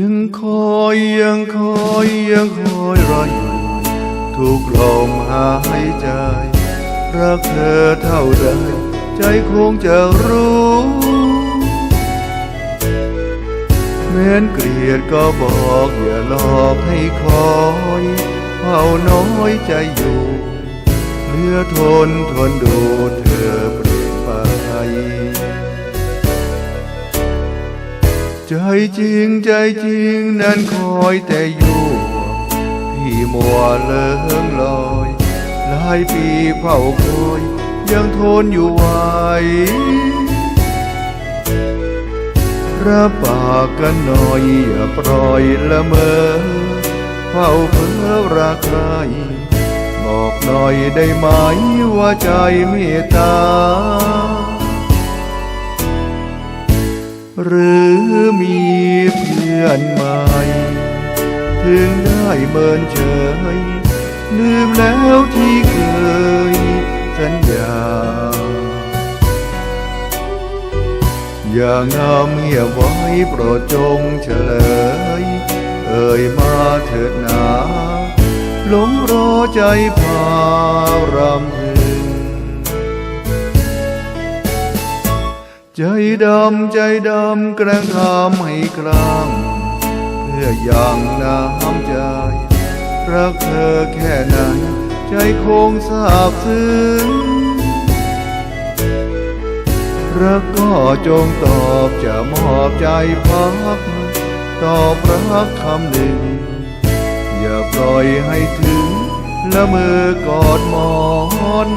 ยังคอยยังคอยยังคอยรออยู่ทุกลมหายใจ รักเธอเท่าใดใจคงจะรู้แม้นเกลียดก็บอกอย่าหลอกให้คอยเฝ้าน้อยใจอยู่เหลือทนทนดูเธอ ใจจริงใจจริงนั้นคอยแต่อยู่พี่มัวเลิงลอยหลายปีเฝ้าคอยยังทนอยู่ไหวรับปากกันหน่อยอย่าปล่อยละเมอเฝ้าเพ้อรักใครบอกหน่อยได้ไหมว่าใจเมตตา หรือมีเพื่อนใหม่ ถึงได้เมินเฉย ลืมแล้วที่เคยสัญญา อย่างงามเงียบไว้โปรดจงเฉลย เอ่ยมาเถิดนาหลงรอใจพารำ ใจดำใจดำแกล้งทำให้กลางเพื่ออย่างน้ำใจรักเธอแค่ไหนใจคงทราบซึ้งรักก็จงตอบจะมอบใจพัก ตอบรักคำหนึ่ง อย่าปล่อยให้ถึงละเมือกอดหมอน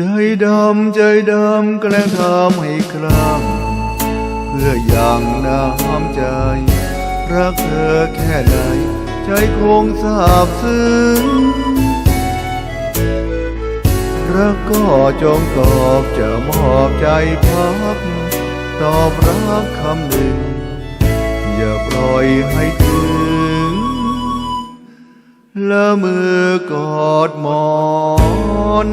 ใจดำใจดำแกล้งทำให้คลั่งเพื่ออย่างน้ำใจ รักเธอแค่ไหนใจคงทราบซึ้งรักก็จงตอบจะมอบใจพัก ตอบรักคำหนึ่ง อย่าปล่อยให้ถึงละมือกอดหมอน